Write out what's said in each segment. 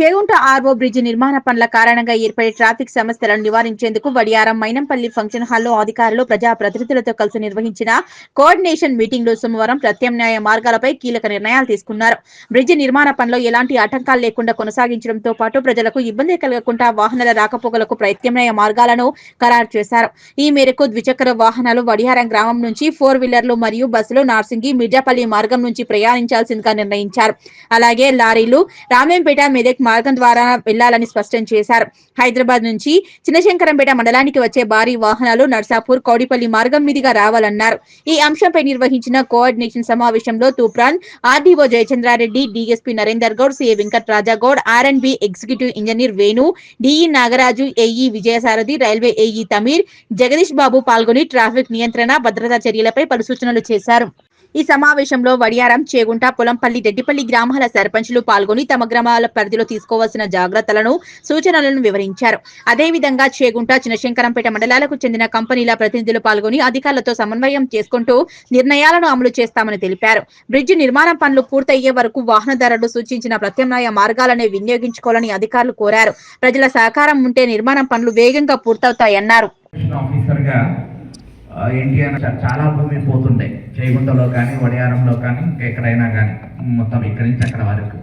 Chegunta RO bridge నిర్మాణ పనుల కారణంగా ఏర్పడే ట్రాఫిక్ సమస్యలను నివారించేందుకు వడియారం మైనంపల్లి ఫంక్షన్ హాల్లో అధికారులు ప్రజా ప్రతినిధులతో కలిసి నిర్వహించిన కోఆర్డినేషన్ మీటింగ్లో సోమవారం ప్రత్యామ్నాయ మార్గాలపై కీలక నిర్ణయాలు తీసుకున్నారు. బ్రిడ్జ్ నిర్మాణ పనిలో ఎలాంటి ఆటంకాలు లేకుండా కొనసాగించడంతో పాటు ప్రజలకు ఇబ్బంది కలగకుండా వాహనాల రాకపోకలకు ప్రత్యామ్నాయ మార్గాలను ఖరారు చేశారు. ఈ మేరకు ద్విచక్ర వాహనాలు వడియారం గ్రామం నుంచి ఫోర్ వీలర్లు మరియు బస్సులు నార్సింగి మిర్జాపల్లి మార్గం నుంచి ప్రయాణించాల్సిందిగా నిర్ణయించారు. అలాగే లారీలు రామేంపేట మెదక్ మార్గం ద్వారా వెళ్ళాలని స్పష్టం చేశారు. హైదరాబాద్ నుంచి చిన్నశంకరంపేట మండలానికి వచ్చే భారీ వాహనాలు నర్సాపూర్ కౌడిపల్లి మార్గం మీదుగా రావాలన్నారు. ఈ అంశంపై నిర్వహించిన కోఆర్డినేషన్ సమావేశంలో Toopran RDO Jayachandra Reddy DSP Narender Goud CA Venkat Raja Goud R and B executive engineer Venu DE Nagaraju AE Vijayasarathi railway AE Tameer Jagadish Babu పాల్గొని ట్రాఫిక్ నియంత్రణ భద్రతా చర్యలపై పలు సూచనలు చేశారు. ఈ సమావేశంలో వడియారం చేగుంట పొలంపల్లి రెడ్డిపల్లి గ్రామాల సర్పంచులు పాల్గొని తమ గ్రామాల పరిధిలో తీసుకోవాల్సిన జాగ్రత్తలను సూచనలను వివరించారు. అదేవిధంగా చేగుంట చినశంకరంపేట మండలాలకు చెందిన కంపెనీల ప్రతినిధులు పాల్గొని అధికారులతో సమన్వయం చేసుకుంటూ నిర్ణయాలను అమలు చేస్తామని తెలిపారు. బ్రిడ్జి నిర్మాణ పనులు పూర్తయ్యే వరకు వాహనదారులు సూచించిన ప్రత్యామ్నాయ మార్గాలనే వినియోగించుకోవాలని అధికారులు కోరారు. ప్రజల సహకారం ఉంటే నిర్మాణం పనులు వేగంగా పూర్తవుతాయన్నారు. ఎన్టీఆర్ చాలా భూమి పోతుండే. చేగుంటలో కానీ వడియారంలో కానీ ఎక్కడైనా కానీ మొత్తం ఇక్కడి నుంచి అక్కడ వరకు.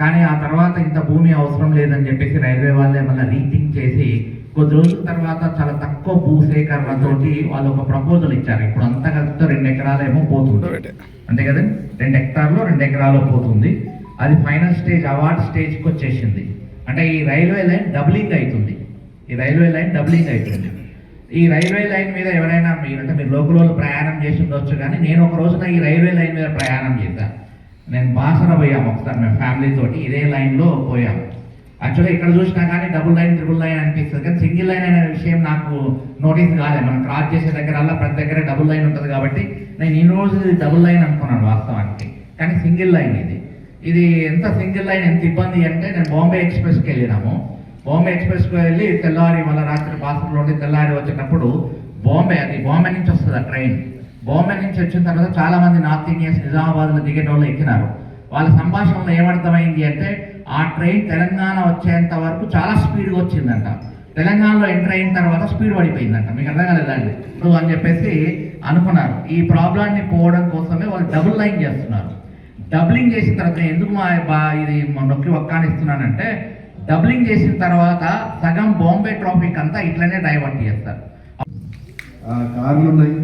కానీ ఆ తర్వాత ఇంత భూమి అవసరం లేదని చెప్పేసి రైల్వే వాళ్ళే మళ్ళీ రీథింక్ చేసి కొద్ది రోజుల తర్వాత చాలా తక్కువ భూ సేకరణతోటి వాళ్ళు ఒక ప్రపోజల్ ఇచ్చారు. ఇప్పుడు అంతా కలిపితే రెండు ఎకరాలేమో పోతుంది. అంతే కదా? రెండు హెక్టార్లు రెండు ఎకరాలు పోతుంది. అది ఫైనల్ స్టేజ్ అవార్డ్ స్టేజ్కి వచ్చేసింది. అంటే ఈ రైల్వే లైన్ డబ్లింగ్ అవుతుంది. ఈ రైల్వే లైన్ డబ్లింగ్ అవుతుంది. ఈ రైల్వే లైన్ మీద ఎవరైనా మీరు అంటే మీరు లోకల్ వాళ్ళు ప్రయాణం చేసి ఉండొచ్చు కానీ నేను ఒక రోజున ఈ రైల్వే లైన్ మీద ప్రయాణం చేశాను నేను బాసర పోయాము ఒకసారి మేము ఫ్యామిలీ తోటి ఇదే లైన్లో పోయాము. యాక్చువల్గా ఇక్కడ చూసినా కానీ డబుల్ లైన్ త్రిబుల్ లైన్ అనిపిస్తుంది కానీ సింగిల్ లైన్ అనే విషయం నాకు నోటీస్ కాలేదు. మనం క్రాస్ చేసే దగ్గర అలా ప్రతి దగ్గర డబుల్ లైన్ ఉంటుంది కాబట్టి నేను ఈ రోజు డబుల్ లైన్ అనుకున్నాను వాస్తవానికి. కానీ సింగిల్ లైన్ ఇది. ఇది ఎంత సింగిల్ లైన్ ఎంత ఇబ్బంది అంటే నేను బాంబే ఎక్స్ప్రెస్కి వెళ్ళినాము. బాంబే ఎక్స్ప్రెస్కి వెళ్ళి తెల్లారి మళ్ళీ రాత్రి బాసరలో ఉండి తెల్లారి వచ్చినప్పుడు బాంబే అది బాంబే నుంచి వస్తుంది ఆ ట్రైన్. బాంబే నుంచి వచ్చిన తర్వాత చాలామంది నార్త్ ఇండియన్స్ నిజామాబాద్లో దిగేటోళ్ళు ఎక్కినారు. వాళ్ళ సంభాషణలో ఏమర్థమైంది అంటే ఆ ట్రైన్ తెలంగాణ వచ్చేంత వరకు చాలా స్పీడ్గా వచ్చిందంట. తెలంగాణలో ఎంటర్ అయిన తర్వాత స్పీడ్ పడిపోయిందంట. మీకు అర్థం కాలేదండి ఇప్పుడు అని చెప్పేసి అనుకున్నారు. ఈ ప్రాబ్లాన్ని పోవడం కోసమే వాళ్ళు డబుల్ లైన్ చేస్తున్నారు. డబ్లింగ్ చేసిన తర్వాత ఎందుకు మా బా- ఇది మా నొక్కి ఒక్కానిస్తున్నానంటే డబ్లింగ్ చేసిన తర్వాత సగం బాంబే ట్రాఫిక్ అంతా ఇట్లనే డైవర్ట్ చేస్తారు. కార్లు ఉన్నాయి.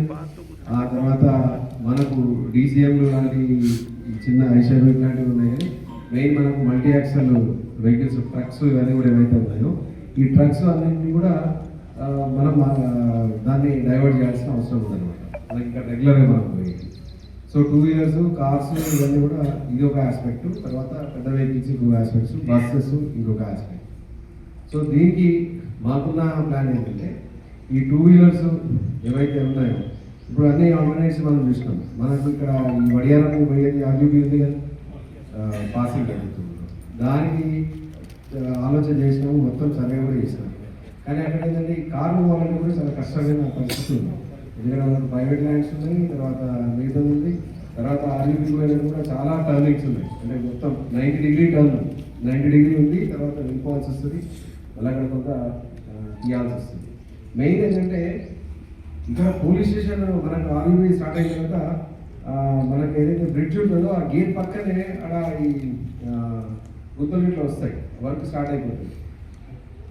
ఆ తర్వాత మనకు డీసీఎంలు లాంటి చిన్న ఐషాబైక్ లాంటివి ఉన్నాయి కానీ మెయిన్ మనకు మల్టీ యాక్సల్ వెహికల్స్ ట్రక్స్ ఇవన్నీ కూడా ఏవైతే ఉన్నాయో ఈ ట్రక్స్ అన్నింటినీ కూడా మనం దాన్ని డైవర్ట్ చేయాల్సిన అవసరం ఉందన్నమాట. మనకి ఇక్కడ రెగ్యులర్గా మనం పోయి సో టూ వీలర్స్ కార్స్ ఇవన్నీ కూడా ఇది ఒక ఆస్పెక్ట్ తర్వాత పెద్ద వెహికల్స్ ఇంకొక ఆస్పెక్ట్స్ బస్సెస్ ఇంకొక ఆస్పెక్ట్ సో దీనికి మాకున్న ప్లాన్ ఏంటంటే ఈ టూ వీలర్స్ ఏవైతే ఉన్నాయో ఇప్పుడు అన్ని ఆర్గనైజ్ మనం చూసినాం. మనకు ఇక్కడ ఈ వడియాలకు పోయేది ఆర్యూబీ ఉంది కదా? పాసింగ్ జరుగుతుంది. దానికి ఆలోచన చేసినాము మొత్తం సర్వే కూడా చేసినాం. కానీ అక్కడ ఏంటంటే ఈ కారు వాళ్ళని కూడా చాలా కష్టమైన పరిస్థితి ఉంది. ఎందుకంటే మనకు ప్రైవేట్ ల్యాండ్స్ ఉన్నాయి తర్వాత మిగతా ఉంది. తర్వాత ఆర్యూబీ కూడా చాలా టర్నింగ్స్ ఉన్నాయి. అంటే మొత్తం ninety degree turn ninety degree ఉంది తర్వాత వెళ్ళిపోవాల్సి వస్తుంది. అలాగే కొంత తీయాల్సి వస్తుంది. మెయిన్ ఏంటంటే ఇక్కడ పోలీస్ స్టేషన్ మనకు ఆర్యూబీ స్టార్ట్ అయిన తర్వాత మనకు మనకి ఏదైతే బ్రిడ్జ్ ఉంటుందో ఆ గేట్ పక్కనే అక్కడ ఈ గుత్తలు ఇట్లా వస్తాయి. వర్క్ స్టార్ట్ అయిపోతుంది.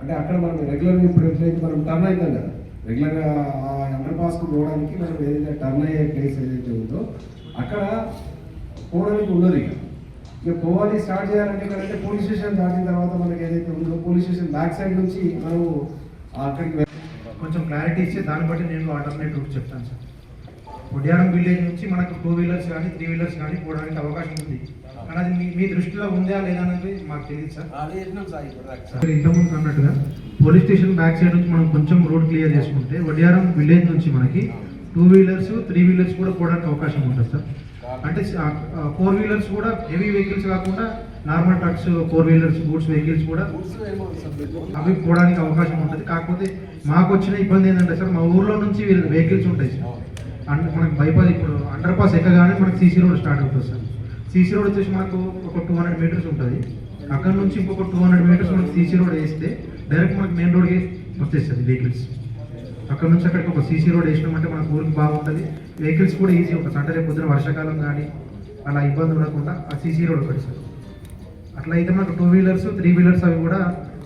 అంటే అక్కడ మనం రెగ్యులర్గా ఇప్పుడు ఎట్లయితే మనం టర్న్ అవుతాం కదా రెగ్యులర్గా ఆ అండర్ పాస్కు పోవడానికి మనం ఏదైతే టర్న్ అయ్యే ప్లేస్ ఏదైతే ఉందో అక్కడ పోవడానికి ఉండదు ఇక. ఇక పోవాలి స్టార్ట్ చేయాలంటే ఇక్కడంటే పోలీస్ స్టేషన్ దాటిన తర్వాత మనకి ఏదైతే ఉందో పోలీస్ స్టేషన్ బ్యాక్ సైడ్ నుంచి మనం అక్కడికి కొంచెం క్లారిటీ ఇస్తే దాన్ని బట్టి నేను ఆల్టర్నేట్ రూట్ చెప్తాను సార్. ఒడియారం విలేజ్ నుంచి మనకు టూ వీలర్స్ కానీ త్రీ వీలర్స్ కానీ పోవడానికి అవకాశం ఉంది. కానీ అది మీ మీ దృష్టిలో ఉందా లేదా అనేది మాకు తెలియదు సార్. సార్ ఇంతకుముందు అన్నట్టుగా పోలీస్ స్టేషన్ బ్యాక్ సైడ్ నుంచి మనం కొంచెం రోడ్ క్లియర్ చేసుకుంటే వడియారం విలేజ్ నుంచి మనకి టూ వీలర్స్ త్రీ వీలర్స్ కూడా పోవడానికి అవకాశం ఉంటుంది సార్. అంటే ఫోర్ వీలర్స్ కూడా హెవీ వెహికల్స్ కాకుండా normal trucks four wheelers goods vehicles కూడా అవి పోవడానికి అవకాశం ఉంటుంది. కాకపోతే మాకు వచ్చిన ఇబ్బంది ఏంటంటే సార్ మా ఊర్లో నుంచి వెహికల్స్ ఉంటాయి సార్. అండ్ మనకి బైపాస్ ఇప్పుడు అండర్ పాస్ ఎక్కగానే మనకి సీసీ రోడ్ స్టార్ట్ అవుతుంది సార్. సీసీ రోడ్ వచ్చేసి మనకు ఒక టూ హండ్రెడ్ మీటర్స్ ఉంటుంది. అక్కడ నుంచి ఇంకొక టూ హండ్రెడ్ మీటర్స్ మనకి సీసీ రోడ్ వేస్తే డైరెక్ట్ మనకి మెయిన్ రోడ్కి వచ్చేస్తుంది వెహికల్స్ అక్కడ నుంచి అక్కడికి ఒక సీసీ రోడ్ వేసినామంటే మన ఊరికి బాగుంటుంది. వెహికల్స్ కూడా ఈజీ ఒక అంటే రేపు పొద్దున వర్షాకాలం కానీ అలా ఇబ్బంది ఉండకుండా ఆ సీసీ రోడ్ ఒకటి సార్. అట్లా అయితే మనకు టూ వీలర్స్ త్రీ వీలర్స్ అవి కూడా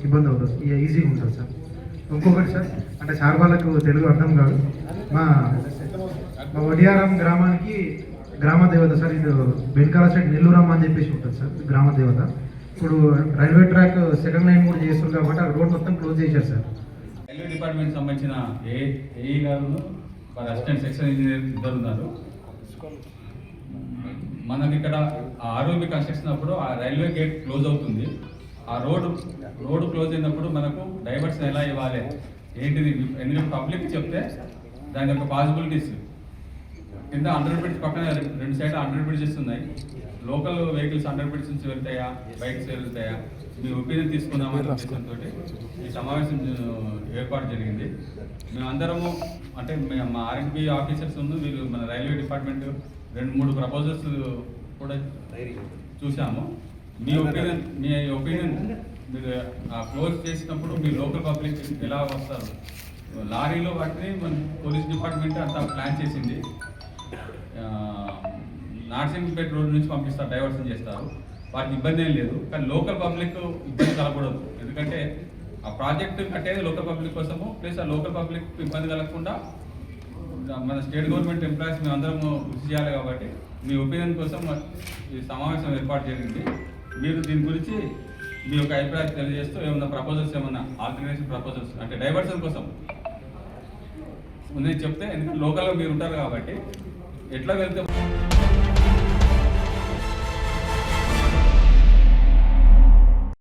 ఇబ్బంది అవుతుంది ఈజీగా ఉంటుంది సార్. ఇంకొకటి సార్ అంటే సార్ వాళ్ళకు తెలుగు అర్థం కాదు. మా మా వడియారం గ్రామానికి గ్రామ దేవత సార్ ఇది వెనకాల సైడ్ నెల్లూరమ్మ అని చెప్పేసి ఉంటుంది సార్ గ్రామ దేవత ఇప్పుడు రైల్వే ట్రాక్ సెకండ్ లైన్ కూడా చేస్తుంది కాబట్టి ఆ రోడ్ మొత్తం క్లోజ్ చేశారు సార్. రైల్వే డిపార్ట్మెంట్ సంబంధించిన ఏ ఏఈ గారు వారి అసిస్టెంట్ సెక్షన్ ఇంజనీర్ ఇద్దరు ఉన్నారు. మనకి ఇక్కడ ఆర్ఓబి కన్స్ట్రక్షన్ అప్పుడు ఆ రైల్వే గేట్ క్లోజ్ అవుతుంది. ఆ రోడ్డు రోడ్డు క్లోజ్ అయినప్పుడు మనకు డైవర్షన్ ఎలా ఇవ్వాలి? ఏంటిది? ఎందుకంటే పబ్లిక్ చెప్తే దాని యొక్క పాసిబిలిటీస్ కింద అండర్ బ్రిడ్జ్ పక్కన రెండు సైడ్ అండర్ బ్రిడ్జెస్ ఉన్నాయి. లోకల్ వెహికల్స్ అండర్ బ్రిడ్జ్ నుంచి వెళ్తాయా? బైక్స్ వెళ్తాయా? మీ ఒపీనియన్ తీసుకుందామనే ఉద్దేశంతో ఈ సమావేశం ఏర్పాటు జరిగింది. మేమందరము అంటే మా ఆర్ఎంపి ఆఫీసర్స్ ఉంది వీళ్ళు మన రైల్వే డిపార్ట్మెంట్ రెండు మూడు ప్రపోజల్స్ కూడా చూసాము మీ ఒపీనియన్ మీ ఒపీనియన్ మీరు ఆ క్లోజ్ చేసినప్పుడు మీ లోకల్ పబ్లిక్ ఎలా వస్తారు? లారీలో వాటిని మన పోలీస్ డిపార్ట్మెంట్ అంతా ప్లాన్ చేసింది. నార్సింగ్పేట రోడ్ నుంచి పంపిస్తారు డైవర్షన్ చేస్తారు. వాటికి ఇబ్బంది ఏం లేదు కానీ లోకల్ పబ్లిక్ ఇబ్బంది కలగకూడదు. ఎందుకంటే ఆ ప్రాజెక్ట్ కట్టేది లోకల్ పబ్లిక్ కోసము ప్లస్ ఆ లోకల్ పబ్లిక్ ఇబ్బంది కలగకుండా మన స్టేట్ గవర్నమెంట్ ఎంప్లాయీస్ మేము అందరం కృషి చేయాలి కాబట్టి మీ ఒపీనియన్ కోసం ఈ సమావేశం ఏర్పాటు జరిగింది. మీరు దీని గురించి మీ యొక్క అభిప్రాయం తెలియజేస్తూ ఏమన్నా ప్రపోజల్స్ ఏమన్నా ఆల్టర్నేటివ్ ప్రపోజల్స్ అంటే డైవర్షన్ కోసం. నేను చెప్తే ఎందుకంటే లోకల్గా మీరు ఉంటారు కాబట్టి ఎట్లా వెళ్తే?